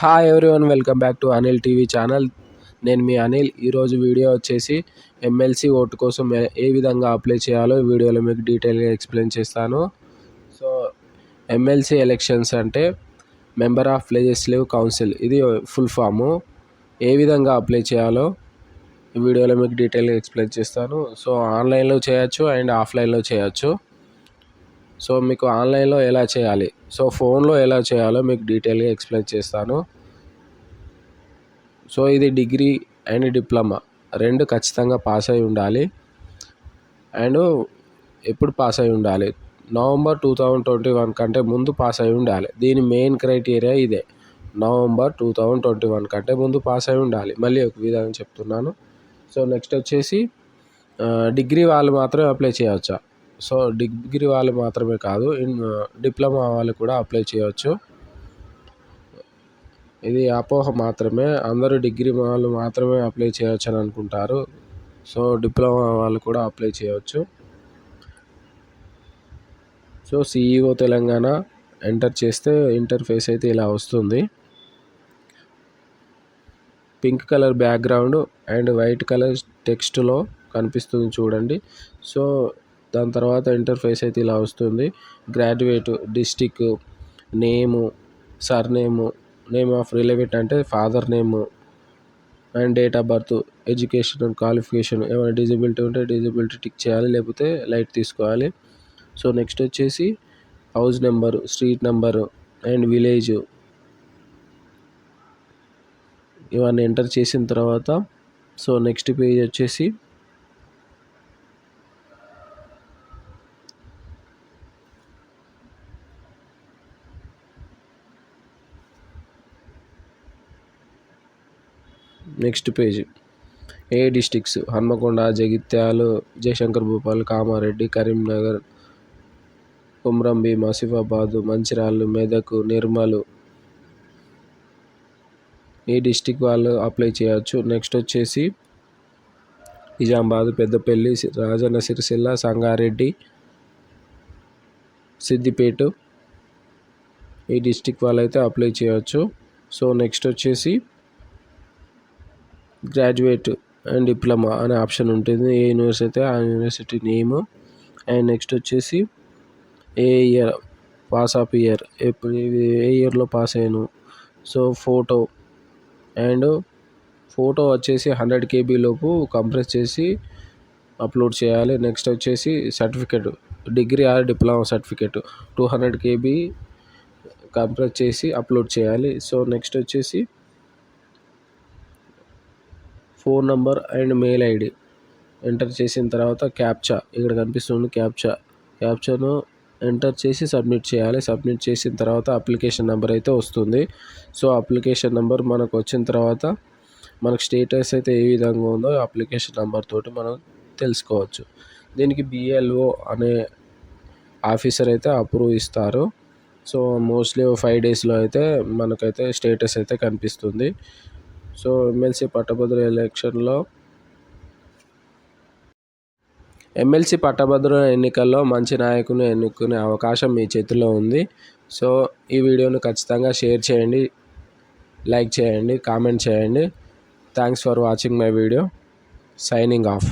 Hi everyone welcome back to Anil TV channel నేను మీ అనిల్ ఈరోజు వీడియో వచ్చేసి ఎమ్మెల్సీ ఓటు కోసం ఏ విధంగా అప్లై చేయాలో వీడియోలో మీకు డీటెయిల్గా ఎక్స్ప్లెయిన్ చేస్తాను. సో ఎమ్మెల్సీ ఎలక్షన్స్ అంటే మెంబర్ ఆఫ్ లెజిస్లేటివ్ కౌన్సిల్ ఇది ఫుల్ ఫాము ఏ విధంగా అప్లై చేయాలో వీడియోలో మీకు డీటెయిల్గా ఎక్స్ప్లెయిన్ చేస్తాను. సో ఆన్లైన్లో చేయొచ్చు అండ్ ఆఫ్లైన్లో చేయొచ్చు. సో మీకు ఆన్లైన్లో ఎలా చేయాలి? సో ఫోన్లో ఎలా చేయాలో మీకు డీటెయిల్గా ఎక్స్ప్లెయిన్ చేస్తాను. సో ఇది డిగ్రీ అండ్ డిప్లొమా. రెండు ఖచ్చితంగా పాస్ అయి ఉండాలి. అండ్ ఎప్పుడు పాస్ అయి ఉండాలి? November two thousand twenty one కంటే ముందు పాస్ అయి ఉండాలి. దీని మెయిన్ క్రైటీరియా ఇదే. November two thousand twenty one కంటే ముందు పాస్ అయి ఉండాలి. మళ్ళీ ఒక విధంగా చెప్తున్నాను. సో నెక్స్ట్ వచ్చేసి డిగ్రీ వాళ్ళు మాత్రమే అప్లై చేయవచ్చా? సో డిగ్రీ వాళ్ళు మాత్రమే కాదు డిప్లొమా వాళ్ళు కూడా అప్లై చేయవచ్చు ఇది అపోహ మాత్రమే అందరూ డిగ్రీ వాళ్ళు మాత్రమే అప్లై చేయవచ్చు అని అనుకుంటారు. సో డిప్లొమా వాళ్ళు కూడా అప్లై చేయవచ్చు సో సిఈఓ తెలంగాణ ఎంటర్ చేస్తే ఇంటర్ఫేస్ అయితే ఇలా వస్తుంది. Pink colour background and white colour టెక్స్ట్లో కనిపిస్తుంది చూడండి. సో దాని తర్వాత ఇంటర్ఫేస్ అయితే ఇలా వస్తుంది. Graduate district name surname name of relevant అంటే father name and date of birth education qualification ఏమైనా డిజబిలిటీ ఉంటే డిజబిలిటీ టిక్ చేయాలి లేకపోతే లైట్ తీసుకోవాలి. సో నెక్స్ట్ వచ్చేసి house number street number and village ఇవన్నీ ఎంటర్ చేసిన తర్వాత సో నెక్స్ట్ పేజ్ వచ్చేసి నెక్స్ట్ పేజ్. ఏ డిస్టిక్స్? హన్మకొండ జగిత్యాలు జయశంకర్ భూపాల్ కామారెడ్డి కరీంనగర్ కుమ్రంబి మసిఫాబాదు మంచిర్యాల మెదక్ నిర్మల్. ఈ డిస్టిక్ వాళ్ళు అప్లై చేయవచ్చు నెక్స్ట్ వచ్చేసి నిజామాబాద్ పెద్దపల్లి రాజన్న సిరిసిల్ల సంగారెడ్డి సిద్దిపేట. ఈ డిస్టిక్ వాళ్ళైతే అప్లై చేయవచ్చు సో నెక్స్ట్ వచ్చేసి గ్రాడ్యుయేట్ అండ్ డిప్లొమా అనే ఆప్షన్ ఉంటుంది. ఏ యూనివర్సిటీ అయితే ఆ యూనివర్సిటీ నేమ్ అండ్ నెక్స్ట్ వచ్చేసి ఏ ఇయర్ పాస్ ఆఫ్ ఇయర్ ఎప్పుడు ఏ ఇయర్లో పాస్ అయ్యాను? సో ఫోటో అండ్ ఫోటో వచ్చేసి హండ్రెడ్ కేబీ లోపు కంప్రెస్ చేసి అప్లోడ్ చేయాలి. నెక్స్ట్ వచ్చేసి certificate degree or diploma certificate two hundred KB compress చేసి అప్లోడ్ చేయాలి. సో నెక్స్ట్ వచ్చేసి phone number and mail ID. Enter చేసిన తర్వాత క్యాప్చా. ఇక్కడ కనిపిస్తుంది క్యాప్చా. క్యాప్చాను ఎంటర్ చేసి సబ్మిట్ చేయాలి. సబ్మిట్ చేసిన తర్వాత అప్లికేషన్ నెంబర్ అయితే వస్తుంది. సో అప్లికేషన్ నెంబర్ మనకు వచ్చిన తర్వాత మనకు స్టేటస్ అయితే ఏ విధంగా ఉందో అప్లికేషన్ నెంబర్ తోటి మనం తెలుసుకోవచ్చు. దీనికి బిఎల్ఓ అనే ఆఫీసర్ అయితే అప్రూవ్ ఇస్తారు. సో మోస్ట్లీ ఫైవ్ డేస్లో అయితే మనకైతే స్టేటస్ అయితే కనిపిస్తుంది. సో ఎమ్మెల్సీ పట్టభద్రుల ఎలక్షన్లో ఎమ్మెల్సీ పట్టభద్రుల ఎన్నికల్లో మంచి నాయకుని ఎన్నుకునే అవకాశం మీ చేతిలో ఉంది. సో ఈ వీడియోను ఖచ్చితంగా షేర్ చేయండి లైక్ చేయండి కామెంట్ చేయండి. Thanks for watching my video. Signing off.